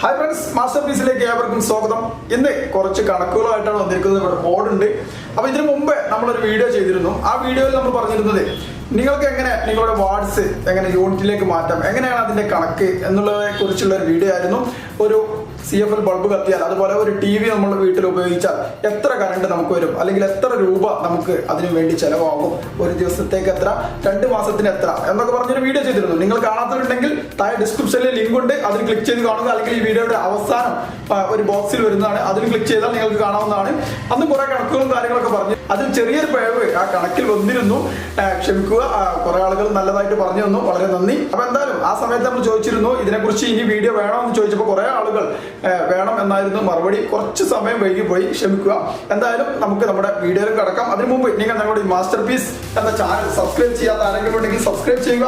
Hi friends master പീസിലേക്ക് ഏവർക്കും സ്വാഗതം. ഇന്ന് കുറച്ച് കണക്കുകളായിട്ടാണ് വന്നിരിക്കുന്നത്. ഇവിടെ ബോർഡുണ്ട് അപ്പൊ ഇതിനു മുമ്പ് നമ്മളൊരു വീഡിയോ ചെയ്തിരുന്നു. ആ വീഡിയോയിൽ നമ്മൾ പറഞ്ഞിരുന്നത് നിങ്ങൾക്ക് എങ്ങനെ നിങ്ങളുടെ വാർഡ്സ് എങ്ങനെ യൂണിറ്റിലേക്ക് മാറ്റാം എങ്ങനെയാണ് അതിന്റെ കണക്ക് എന്നുള്ളതിനെ കുറിച്ചുള്ള ഒരു വീഡിയോ ആയിരുന്നു. ഒരു സി എഫ് എൽ ബൾബ് കത്തിയാൽ അതുപോലെ ഒരു ടി വി നമ്മൾ വീട്ടിൽ ഉപയോഗിച്ചാൽ എത്ര കറണ്ട് നമുക്ക് വരും? അല്ലെങ്കിൽ എത്ര രൂപ നമുക്ക് അതിനു വേണ്ടി ചെലവാകും? ഒരു ദിവസത്തേക്ക് എത്ര? രണ്ട് മാസത്തിന് എത്ര? എന്നൊക്കെ പറഞ്ഞൊരു വീഡിയോ ചെയ്തിരുന്നു. നിങ്ങൾ കാണാത്തവരുണ്ടെങ്കിൽ താഴെ ഡിസ്ക്രിപ്ഷനിൽ ലിങ്ക് ഉണ്ട്. അതിൽ ക്ലിക്ക് ചെയ്ത് കാണുക. അല്ലെങ്കിൽ ഈ വീഡിയോയുടെ അവസാനം ഒരു ബോക്സിൽ വരുന്നതാണ്. അതിൽ ക്ലിക്ക് ചെയ്താൽ നിങ്ങൾക്ക് കാണാവുന്നതാണ്. അന്ന് കുറെ കണക്കുകളും കാര്യങ്ങളൊക്കെ പറഞ്ഞു. അതിൽ ചെറിയൊരു പിഴവ് ആ കണക്കിൽ വന്നിരുന്നു. ക്ഷമിക്കുക. കുറെ ആളുകൾ നല്ലതായിട്ട് പറഞ്ഞു തന്നു. വളരെ നന്ദി. അപ്പൊ എന്തായാലും ആ സമയത്ത് നമ്മൾ ചോദിച്ചിരുന്നു ഇതിനെക്കുറിച്ച് ഇനി വീഡിയോ വേണോ എന്ന് ചോദിച്ചപ്പോൾ കുറെ ആളുകൾ വേണം എന്നായിരുന്നു മറുപടി. കുറച്ച് സമയം വൈകി പോയി. ക്ഷമിക്കുക. എന്തായാലും നമുക്ക് നമ്മുടെ വീഡിയോയിൽ കിടക്കാം. അതിനു മുമ്പ് നിങ്ങൾ ഞങ്ങളുടെ മാസ്റ്റർ പീസ് എന്ന ചാനൽ സബ്സ്ക്രൈബ് ചെയ്യാത്ത ആരെങ്കിലും ഉണ്ടെങ്കിൽ സബ്സ്ക്രൈബ് ചെയ്യുക.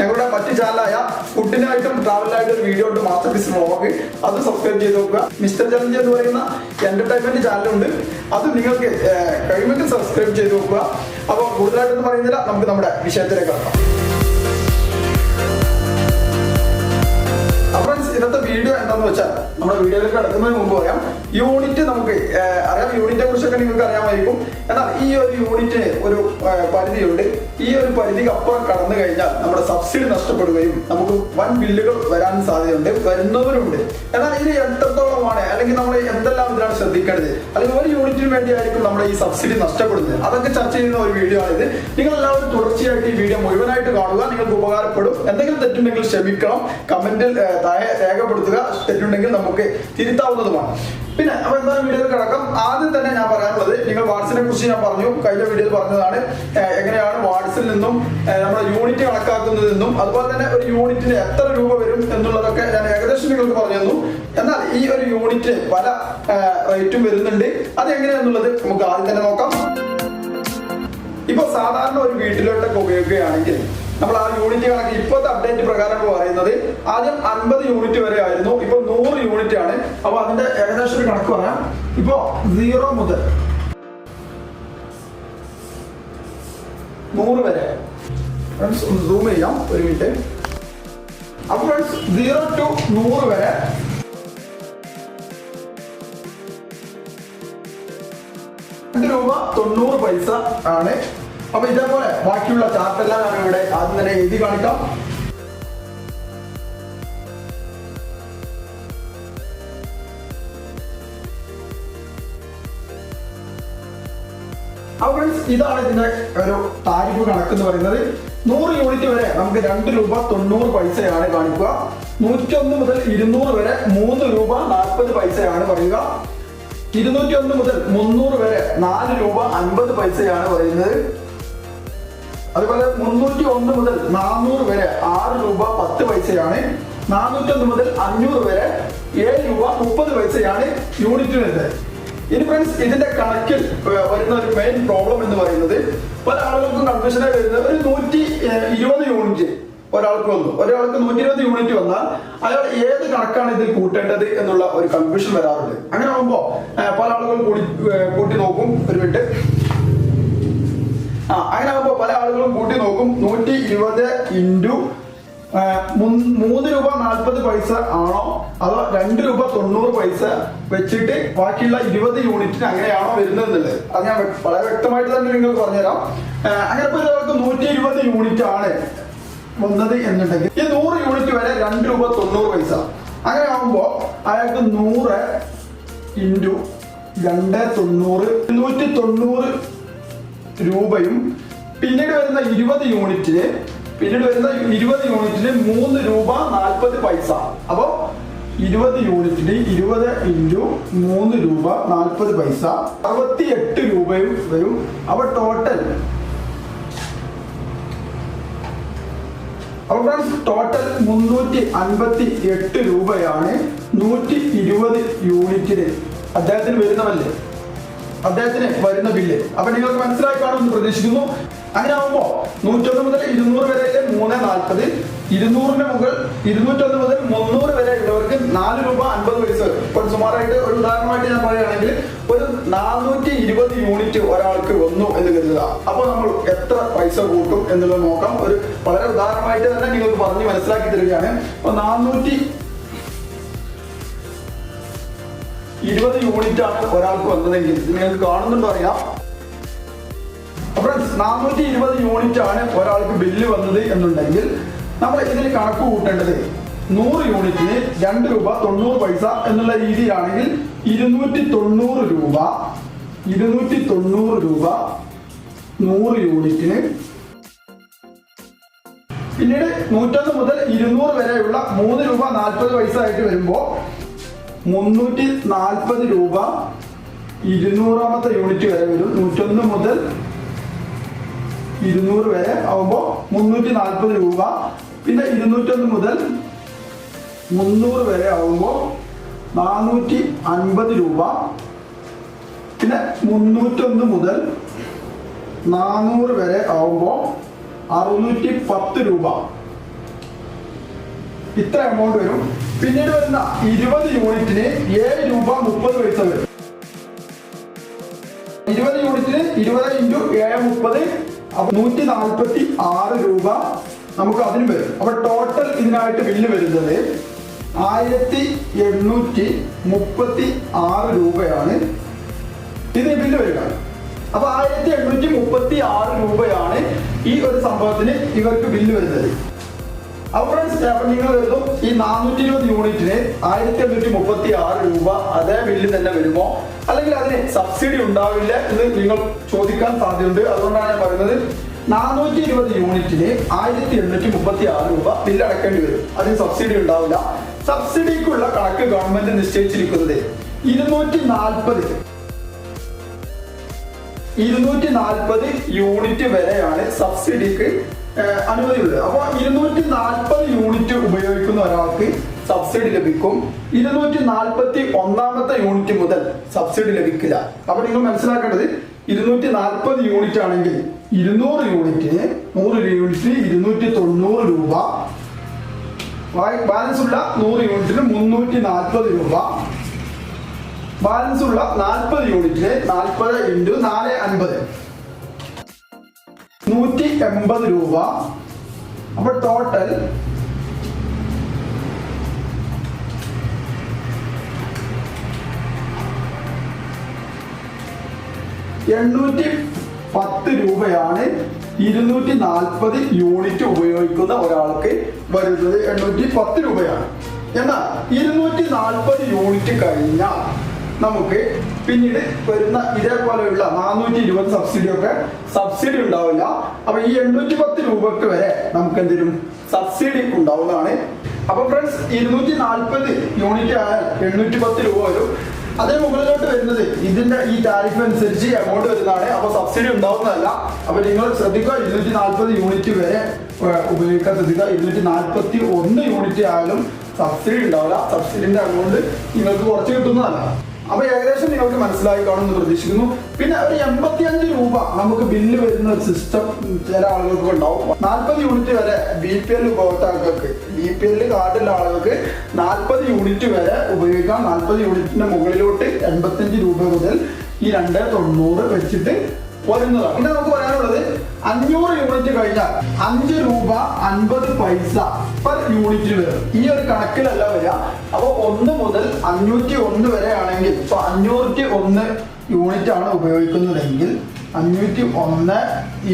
ഞങ്ങളുടെ മറ്റു ചാനലായ ഫുഡിനായിട്ടും ട്രാവലിനായിട്ടും ഒരു വീഡിയോ ഉണ്ട് മാസ്റ്റർ പീസ് വ്ളോഗ്. അത് സബ്സ്ക്രൈബ് ചെയ്ത് നോക്കുക. മിസ്റ്റർ ചലഞ്ച് എന്ന് പറയുന്ന എന്റർടൈൻമെന്റ് ചാനലുണ്ട്. അത് നിങ്ങൾക്ക് കഴിയുമെങ്കിൽ സബ്സ്ക്രൈബ് ചെയ്ത് നോക്കുക. അപ്പോൾ കൂടുതലായിട്ടൊന്നും പറയുന്നില്ല. നമുക്ക് നമ്മുടെ വിഷയത്തിലേക്ക് കിടക്കാം. ഇന്നത്തെ വീഡിയോ എന്താന്ന് വെച്ചാൽ നമ്മുടെ വീഡിയോയിലേക്ക് കിടക്കുന്നതിന് മുമ്പ് പറയാം. യൂണിറ്റ് നമുക്ക് അറിയാം. യൂണിറ്റിനെ കുറിച്ചൊക്കെ നിങ്ങൾക്ക് അറിയാമായിരിക്കും. എന്നാൽ ഈ ഒരു യൂണിറ്റിന് ഒരു പരിധിയുണ്ട്. ഈ ഒരു പരിധിക്ക് അപ്പുറം കടന്നു കഴിഞ്ഞാൽ നമ്മുടെ സബ്സിഡി നഷ്ടപ്പെടുകയും നമുക്ക് വൻ ബില്ലുകൾ വരാൻ സാധ്യതയുണ്ട്. വരുന്നവരുണ്ട്. എന്നാൽ ഇത് എത്രത്തോളമാണ്? അല്ലെങ്കിൽ നമ്മൾ എന്തെല്ലാം ഇതിനാണ് ശ്രദ്ധിക്കേണ്ടത്? അല്ലെങ്കിൽ ഒരു യൂണിറ്റിന് വേണ്ടിയായിരിക്കും നമ്മുടെ ഈ സബ്സിഡി നഷ്ടപ്പെടുന്നത്? അതൊക്കെ ചർച്ച ചെയ്യുന്ന ഒരു വീഡിയോ ആണിത്. നിങ്ങൾ എല്ലാവരും തുടർച്ചയായിട്ട് ഈ വീഡിയോ മുഴുവനായിട്ട് കാണുക നിങ്ങൾക്ക് ഉപകാരപ്പെടും. എന്തെങ്കിലും തെറ്റുണ്ടെങ്കിൽ ക്ഷമിക്കണം. കമന്റിൽ രേഖപ്പെടുത്തുക. തെറ്റുണ്ടെങ്കിൽ നമുക്ക് തിരുത്താവുന്നതുമാണ്. പിന്നെ അപ്പൊ എന്തായാലും വീഡിയോയിൽ കിടക്കാം? ആദ്യം തന്നെ ഞാൻ പറയാനുള്ളത് നിങ്ങൾ വാട്സിനെ കുറിച്ച് ഞാൻ പറഞ്ഞു. കഴിഞ്ഞ വീഡിയോയിൽ പറഞ്ഞതാണ് എങ്ങനെയാണ് വാട്സിൽ നിന്നും നമ്മുടെ യൂണിറ്റ് കണക്കാക്കുന്നതെന്നും അതുപോലെ തന്നെ ഒരു യൂണിറ്റിന് എത്ര രൂപ വരും എന്നുള്ളതൊക്കെ ഞാൻ ഏകദേശം നിങ്ങൾക്ക് പറഞ്ഞു തന്നു. എന്നാൽ ഈ ഒരു യൂണിറ്റ് പല റേറ്റും വരുന്നുണ്ട്. അത് എങ്ങനെയാണെന്നുള്ളത് നമുക്ക് ആദ്യം തന്നെ നോക്കാം. ഇപ്പൊ സാധാരണ ഒരു വീട്ടിലോട്ടൊക്കെ ഉപയോഗിക്കുകയാണെങ്കിൽ നമ്മൾ ആ യൂണിറ്റ് കണക്ക് ഇപ്പോഴത്തെ അപ്ഡേറ്റ് പ്രകാരം പറയുന്നത്. ആദ്യം അൻപത് യൂണിറ്റ് വരെ ആയിരുന്നു. ഇപ്പൊ നൂറ് യൂണിറ്റ് ആണ്. അപ്പൊ അതിന്റെ ഏകദേശം ഒരു കണക്ക് പറയാം. ഇപ്പോ സീറോ മുതൽ നൂറ് വരെ. ഫ്രണ്ട്സ് ഒന്ന് സൂം ചെയ്യാം ഒരു മിനിറ്റ് അപ്പൊ ഫ്രണ്ട്സ് സീറോ ടു നൂറ് വരെ. രണ്ട് രൂപ തൊണ്ണൂറ് പൈസ ആണ്. അപ്പൊ ഇതേപോലെ ബാക്കിയുള്ള ചാർട്ടെല്ലാം ഞാൻ ഇവിടെ ആദ്യം തന്നെ എഴുതി കാണിക്കാം. അപ്പോൾ ഇതാണ് ഇതിന്റെ ഒരു താരിഫ് കണക്ക് എന്ന് പറയുന്നത്. നൂറ് യൂണിറ്റ് വരെ നമുക്ക് രണ്ട് രൂപ തൊണ്ണൂറ് പൈസയാണ് കാണിക്കുക. നൂറ്റൊന്ന് മുതൽ ഇരുന്നൂറ് വരെ മൂന്ന് രൂപ നാൽപ്പത് പൈസയാണ് പറയുക. ഇരുന്നൂറ്റി ഒന്ന് മുതൽ മുന്നൂറ് വരെ നാല് രൂപ അൻപത് പൈസയാണ് പറയുന്നത്. അതുപോലെ മുന്നൂറ്റി ഒന്ന് മുതൽ നാനൂറ് വരെ ആറ് രൂപ പത്ത് പൈസയാണ്. നാനൂറ്റി ഒന്ന് മുതൽ അഞ്ഞൂറ് വരെ ഏഴ് രൂപ മുപ്പത് പൈസയാണ് യൂണിറ്റ് വരുന്നത്. ഇനി ഫ്രണ്ട്സ് ഇതിന്റെ കണക്കിൽ വരുന്ന ഒരു മെയിൻ പ്രോബ്ലം എന്ന് പറയുന്നത് പല ആളുകൾക്കും കൺഫ്യൂഷനായി വരുന്നത്. ഒരു നൂറ്റി ഇരുപത് യൂണിറ്റ് ഒരാൾക്ക് വന്നു. ഒരാൾക്ക് നൂറ്റി ഇരുപത് യൂണിറ്റ് വന്നാൽ അയാൾ ഏത് കണക്കാണ് ഇതിൽ കൂട്ടേണ്ടത് എന്നുള്ള ഒരു കൺഫ്യൂഷൻ വരാറുണ്ട്. അങ്ങനെ ആകുമ്പോ പല ആളുകൾ കൂടി കൂട്ടി നോക്കും ഒരു മിനിറ്റ് ആ അങ്ങനെ ആകുമ്പോൾ പല ആളുകളും കൂട്ടി നോക്കും. നൂറ്റി ഇരുപത് ഇന്റു മൂന്ന് രൂപ നാൽപ്പത് പൈസ ആണോ? അതോ രണ്ട് രൂപ തൊണ്ണൂറ് പൈസ വെച്ചിട്ട് ബാക്കിയുള്ള ഇരുപത് യൂണിറ്റിന് അങ്ങനെയാണോ വരുന്നത് എന്നുള്ളത് അത് ഞാൻ വളരെ വ്യക്തമായിട്ട് തന്നെ നിങ്ങൾക്ക് പറഞ്ഞുതരാം. അങ്ങനെ ഇപ്പോൾ ഒരാൾക്ക് നൂറ്റി ഇരുപത് യൂണിറ്റ് ആണ് വന്നത് എന്നുണ്ടെങ്കിൽ ഈ നൂറ് യൂണിറ്റ് വരെ രണ്ട് രൂപ തൊണ്ണൂറ് പൈസ. അങ്ങനെ ആകുമ്പോൾ അയാൾക്ക് നൂറ് ഇന്റു രണ്ട് തൊണ്ണൂറ് നൂറ്റി തൊണ്ണൂറ് രൂപയും പിന്നീട് വരുന്ന ഇരുപത് യൂണിറ്റിന് പിന്നീട് വരുന്ന ഇരുപത് യൂണിറ്റിന് മൂന്ന് രൂപ നാൽപ്പത് പൈസ. അപ്പോ ഇരുപത് യൂണിറ്റിന് ഇരുപത് ഇന്റു മൂന്ന് രൂപ നാൽപ്പത് പൈസ. അറുപത്തി എട്ട് രൂപയും വരും. അപ്പൊ ടോട്ടൽ അപ്പോൾ ടോട്ടൽ മുന്നൂറ്റി അൻപത്തി എട്ട് രൂപയാണ് നൂറ്റി ഇരുപത് യൂണിറ്റിന് അദ്ദേഹത്തിന് വരുന്നവല്ലേ അദ്ദേഹത്തിന് വരുന്ന ബില്ല്. അപ്പൊ നിങ്ങൾക്ക് മനസ്സിലായി കാണുമെന്ന് പ്രതീക്ഷിക്കുന്നു. അങ്ങനെ ആവുമ്പോ നൂറ്റൊന്ന് മുതൽ ഇരുന്നൂറ് വരെ മൂന്ന് നാൽപ്പത് ഇരുന്നൂറിന്റെ മുകൾ ഇരുന്നൂറ്റൊന്ന് മുതൽ മുന്നൂറ് വരെ ഉള്ളവർക്ക് നാല് രൂപ അൻപത് പൈസ. വരും. സുമാറായിട്ട് ഒരു ഉദാഹരണമായിട്ട് ഞാൻ പറയുകയാണെങ്കിൽ ഒരു നാനൂറ്റി ഇരുപത് യൂണിറ്റ് ഒരാൾക്ക് വന്നു എന്ന് കരുതുക. അപ്പോൾ നമ്മൾ എത്ര പൈസ കൂട്ടും എന്നുള്ളത് നോക്കാം. ഒരു വളരെ ഉദാഹരണമായിട്ട് തന്നെ നിങ്ങൾക്ക് പറഞ്ഞ് മനസ്സിലാക്കി തരികയാണ്. അപ്പൊ നാനൂറ്റി ഇരുപത് യൂണിറ്റ് ആണ് ഒരാൾക്ക് വന്നതെങ്കിൽ ഇത് നിങ്ങൾക്ക് കാണുന്നുണ്ടോ അറിയാം. ഫ്രണ്ട്സ് നാനൂറ്റി ഇരുപത് യൂണിറ്റ് ആണ് ഒരാൾക്ക് ബില്ല് വന്നത് എന്നുണ്ടെങ്കിൽ നമ്മൾ ഇതിന് കണക്ക് കൂട്ടേണ്ടത്. നൂറ് യൂണിറ്റിന് രണ്ട് രൂപ തൊണ്ണൂറ് പൈസ എന്നുള്ള രീതിയിലാണെങ്കിൽ ഇരുന്നൂറ്റി തൊണ്ണൂറ് രൂപ ഇരുന്നൂറ്റി തൊണ്ണൂറ് രൂപ നൂറ് യൂണിറ്റിന്. പിന്നീട് നൂറ്റൊന്ന് മുതൽ ഇരുന്നൂറ് വരെയുള്ള മൂന്ന് രൂപ നാൽപ്പത് പൈസ ആയിട്ട് വരുമ്പോൾ മുന്നൂറ്റി നാൽപ്പത് രൂപ ഇരുന്നൂറാമത്തെ യൂണിറ്റ് വരെ വരും. നൂറ്റൊന്ന് മുതൽ ഇരുന്നൂറ് വരെ ആകുമ്പോൾ മുന്നൂറ്റി നാൽപ്പത് രൂപ. പിന്നെ ഇരുന്നൂറ്റൊന്ന് മുതൽ മുന്നൂറ് വരെ ആകുമ്പോൾ നാനൂറ്റി അൻപത് രൂപ. പിന്നെ മുന്നൂറ്റൊന്ന് മുതൽ നാനൂറ് വരെ ആകുമ്പോൾ അറുന്നൂറ്റി പത്ത് രൂപ. ഇത്ര എമൗണ്ട് വരും. പിന്നീട് വരുന്ന ഇരുപത് യൂണിറ്റിന് ഏഴ് രൂപ മുപ്പത് പൈസ വരും. ഇരുപത് യൂണിറ്റിന് ഇരുപത് ഇന്റു ഏഴ് മുപ്പത് അപ്പൊ നൂറ്റി നാൽപ്പത്തി ആറ് രൂപ നമുക്ക് അതിന് വരും. അപ്പൊ ടോട്ടൽ ഇതിനായിട്ട് ബില്ല് വരുന്നത് ആയിരത്തി എണ്ണൂറ്റി മുപ്പത്തി ആറ് രൂപയാണ്. ഇതിന് ബില്ല് വരിക. അപ്പൊ ആയിരത്തി എണ്ണൂറ്റി മുപ്പത്തി ആറ് രൂപയാണ് ഈ ഒരു സംഭവത്തിന് ഇവർക്ക് ബില്ല് വരുന്നത്. അപ്പോൾ അപ്പൊ നിങ്ങൾ വരുന്നു. ഈ നാനൂറ്റി ഇരുപത് യൂണിറ്റിന് ആയിരത്തി എണ്ണൂറ്റി മുപ്പത്തി ആറ് രൂപ അതേ ബില്ല് തന്നെ വരുമോ? അല്ലെങ്കിൽ അതിന് സബ്സിഡി ഉണ്ടാവില്ല എന്ന് നിങ്ങൾ ചോദിക്കാൻ സാധ്യതയുണ്ട്. അതുകൊണ്ടാണ് ഞാൻ പറയുന്നത് നാനൂറ്റി ഇരുപത് യൂണിറ്റിന് ആയിരത്തി എണ്ണൂറ്റി മുപ്പത്തി ആറ് രൂപ ബില്ല് അടക്കേണ്ടി വരും. അതിന് സബ്സിഡി ഉണ്ടാവില്ല. സബ്സിഡിക്കുള്ള കണക്ക് ഗവൺമെന്റ് നിശ്ചയിച്ചിരിക്കുന്നത് ഇരുന്നൂറ്റി നാൽപ്പത് ഇരുന്നൂറ്റി നാൽപ്പത് യൂണിറ്റ് വരെയാണ് സബ്സിഡിക്ക് അനുമതിയുള്ളത് അപ്പോൾ ഇരുന്നൂറ്റി നാൽപ്പത് യൂണിറ്റ് ഉപയോഗിക്കുന്ന ഒരാൾക്ക് സബ്സിഡി ലഭിക്കും. ഇരുന്നൂറ്റി നാൽപ്പത്തി ഒന്നാമത്തെ യൂണിറ്റ് മുതൽ സബ്സിഡി ലഭിക്കില്ല. അപ്പൊ നിങ്ങൾ മനസ്സിലാക്കേണ്ടത് ഇരുന്നൂറ്റി നാൽപ്പത് യൂണിറ്റ് ആണെങ്കിൽ ഇരുന്നൂറ് യൂണിറ്റിന് നൂറ് യൂണിറ്റിന് ഇരുന്നൂറ്റി തൊണ്ണൂറ് രൂപ. ബാലൻസ് ഉള്ള നൂറ് യൂണിറ്റിന് മുന്നൂറ്റി നാൽപ്പത് രൂപ. ബാലൻസ് ഉള്ള നാൽപ്പത് യൂണിറ്റിന് നാൽപ്പത് ഇന്റു നാല് അൻപത്. നൂറ്റി എൺപത് രൂപ. അപ്പൊ ടോട്ടൽ എണ്ണൂറ്റി പത്ത് രൂപയാണ് ഇരുന്നൂറ്റി നാൽപ്പത് യൂണിറ്റ് ഉപയോഗിക്കുന്ന ഒരാൾക്ക് വരുന്നത് എണ്ണൂറ്റി പത്ത് രൂപയാണ്. എന്നാൽ ഇരുന്നൂറ്റി നാൽപ്പത് യൂണിറ്റ് കഴിഞ്ഞാൽ നമുക്ക് പിന്നീട് വരുന്ന ഇതേപോലെയുള്ള നാനൂറ്റി ഇരുപത് സബ്സിഡി ഒക്കെ സബ്സിഡി ഉണ്ടാവില്ല. അപ്പൊ ഈ എണ്ണൂറ്റി പത്ത് രൂപക്ക് വരെ നമുക്ക് എന്തിനും സബ്സിഡി ഉണ്ടാവുന്നതാണ്. അപ്പൊ ഫ്രണ്ട്സ് ഇരുന്നൂറ്റി നാൽപ്പത് യൂണിറ്റ് ആയാൽ എണ്ണൂറ്റി പത്ത് രൂപ വരും. അതിന് മുകളിലോട്ട് വരുന്നത് ഇതിന്റെ ഈ ടാരിഫ് അനുസരിച്ച് എമൗണ്ട് വരുന്നതാണ്. അപ്പൊ സബ്സിഡി ഉണ്ടാവുന്നതല്ല. അപ്പൊ നിങ്ങൾ ശ്രദ്ധിക്കുക ഇരുന്നൂറ്റി നാൽപ്പത് യൂണിറ്റ് വരെ ഉപയോഗിക്കാൻ ശ്രദ്ധിക്കുക. ഇരുന്നൂറ്റി നാൽപ്പത്തി ഒന്ന് യൂണിറ്റ് ആയാലും സബ്സിഡി ഉണ്ടാവില്ല. സബ്സിഡിന്റെ എമൗണ്ട് നിങ്ങൾക്ക് കുറച്ച് കിട്ടുന്നതല്ല. അപ്പൊ ഏകദേശം നിങ്ങൾക്ക് മനസ്സിലായി കാണുമെന്ന് പ്രതീക്ഷിക്കുന്നു. പിന്നെ ഒരു എൺപത്തിയഞ്ച് രൂപ നമുക്ക് ബില്ല് വരുന്ന ഒരു സിസ്റ്റം ചില ആളുകൾക്ക് ഉണ്ടാവും. നാൽപ്പത് യൂണിറ്റ് വരെ ബി പി എൽ ഉപഭോക്താക്കൾക്ക് ബി പി എൽ കാർഡുള്ള ആളുകൾക്ക് നാൽപ്പത് യൂണിറ്റ് വരെ ഉപയോഗിക്കാം. നാൽപ്പത് യൂണിറ്റിന്റെ മുകളിലോട്ട് എൺപത്തിയഞ്ച് രൂപ മുതൽ ഈ രണ്ട് തൊണ്ണൂറ് വെച്ചിട്ട് വരുന്നതാണ്. പിന്നെ നമുക്ക് പറയാനുള്ളത്? അഞ്ഞൂറ് യൂണിറ്റ് കഴിഞ്ഞാൽ അഞ്ച് രൂപ അൻപത് പൈസ പെർ യൂണിറ്റ് വരും. ഈ ഒരു കണക്കിലല്ല വരിക. അപ്പൊ ഒന്ന് മുതൽ അഞ്ഞൂറ്റി ഒന്ന് വരെ ആണെങ്കിൽ ഇപ്പൊ അഞ്ഞൂറ്റി ഒന്ന് യൂണിറ്റ് ആണ് ഉപയോഗിക്കുന്നതെങ്കിൽ അഞ്ഞൂറ്റി ഒന്ന്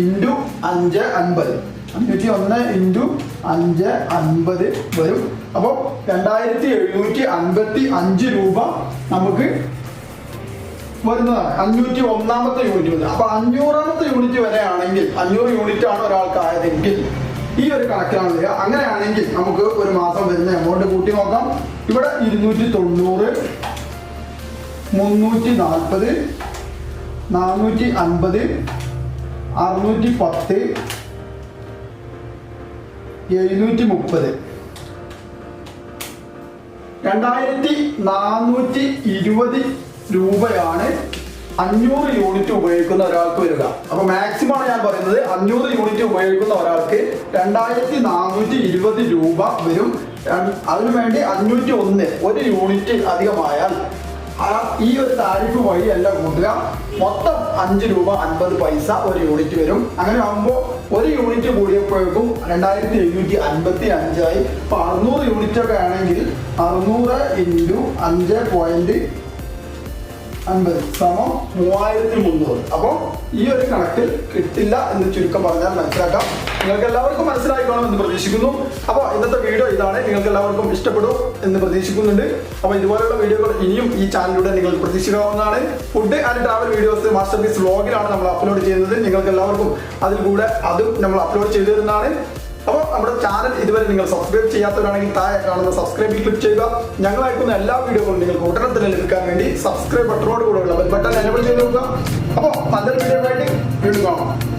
ഇന്റു അഞ്ച് അൻപത്. അഞ്ഞൂറ്റി ഒന്ന് ഇന്റു അഞ്ച് അൻപത് വരും. അപ്പോൾ രണ്ടായിരത്തി എഴുന്നൂറ്റി അൻപത്തി അഞ്ച് രൂപ നമുക്ക് വരുന്നതാണ്. അഞ്ഞൂറ്റി ഒന്നാമത്തെ യൂണിറ്റ് വരുന്നത് അപ്പൊ അഞ്ഞൂറാമത്തെ യൂണിറ്റ് വരെ ആണെങ്കിൽ അഞ്ഞൂറ് യൂണിറ്റ് ആണ് ഒരാൾക്ക് ആയതെങ്കിൽ ഈ ഒരു കണക്കിലാണ് വരിക അങ്ങനെയാണെങ്കിൽ നമുക്ക് ഒരു മാസം വരുന്ന എമൗണ്ട് കൂട്ടി നോക്കാം. ഇവിടെ ഇരുന്നൂറ്റി തൊണ്ണൂറ് മുന്നൂറ്റി നാൽപ്പത് നാനൂറ്റി അൻപത് അറുന്നൂറ്റി പത്ത് എഴുന്നൂറ്റി മുപ്പത് രണ്ടായിരത്തി നാനൂറ്റി ഇരുപത് രൂപയാണ് അഞ്ഞൂറ് യൂണിറ്റ് ഉപയോഗിക്കുന്ന ഒരാൾക്ക് വരിക. അപ്പൊ മാക്സിമം ആണ് ഞാൻ പറയുന്നത് അഞ്ഞൂറ് യൂണിറ്റ് ഉപയോഗിക്കുന്ന ഒരാൾക്ക് രണ്ടായിരത്തി നാനൂറ്റി ഇരുപത് രൂപ വരും. അതിനുവേണ്ടി അതിനു വേണ്ടി അഞ്ഞൂറ്റി ഒന്ന് ഒരു യൂണിറ്റ് അധികമായാൽ ഈ ഒരു താരിഫ് വഴിയല്ല കൂട്ടുക. മൊത്തം അഞ്ച് രൂപ അൻപത് പൈസ ഒരു യൂണിറ്റ് വരും. അങ്ങനെ ആകുമ്പോൾ ഒരു യൂണിറ്റ് കൂടിയപ്പോഴേക്കും രണ്ടായിരത്തി എഴുന്നൂറ്റി അൻപത്തി അഞ്ചായി. അപ്പൊ അറുന്നൂറ് യൂണിറ്റ് ഒക്കെ ആണെങ്കിൽ അറുന്നൂറ് ഇന്റു അഞ്ച് പോയിന്റ് അൻപത് സമം മൂവായിരത്തി മുന്നൂറ്. അപ്പോൾ ഈ ഒരു കണക്കിൽ കിട്ടില്ല എന്ന് ചുരുക്കം പറഞ്ഞാൽ മനസ്സിലാക്കാം. നിങ്ങൾക്ക് എല്ലാവർക്കും മനസ്സിലായിക്കോണം എന്ന് പ്രതീക്ഷിക്കുന്നു. അപ്പോൾ ഇന്നത്തെ വീഡിയോ ഇതാണ്. നിങ്ങൾക്ക് എല്ലാവർക്കും ഇഷ്ടപ്പെടും എന്ന് പ്രതീക്ഷിക്കുന്നുണ്ട്. അപ്പോൾ ഇതുപോലുള്ള വീഡിയോകൾ ഇനിയും ഈ ചാനലിലൂടെ നിങ്ങൾ പ്രതീക്ഷിക്കാവുന്നതാണ്. Food and travel videos master piece വ്ലോഗിലാണ് നമ്മൾ അപ്ലോഡ് ചെയ്യുന്നത്. നിങ്ങൾക്ക് എല്ലാവർക്കും അതിൽ കൂടെ അതും നമ്മൾ അപ്ലോഡ് ചെയ്തു തരുന്നതാണ്. നമ്മുടെ ചാനൽ ഇതുവരെ നിങ്ങൾ സബ്സ്ക്രൈബ് ചെയ്യാത്തവരാണെങ്കിൽ താഴെ കാണുന്ന സബ്സ്ക്രൈബിൽ ക്ലിക്ക് ചെയ്യുക. അയക്കുന്ന എല്ലാ വീഡിയോകളും നിങ്ങൾക്ക് ഉടനെ തന്നെ ലഭിക്കാൻ വേണ്ടി സബ്സ്ക്രൈബ് ബട്ടണോട് കൂടെയുള്ള ബട്ടൺ എനബിൾ ചെയ്ത് നോക്കുക. അപ്പോൾ നല്ലൊരു വീഡിയോ വേണ്ടി വീണ്ടും കാണാം.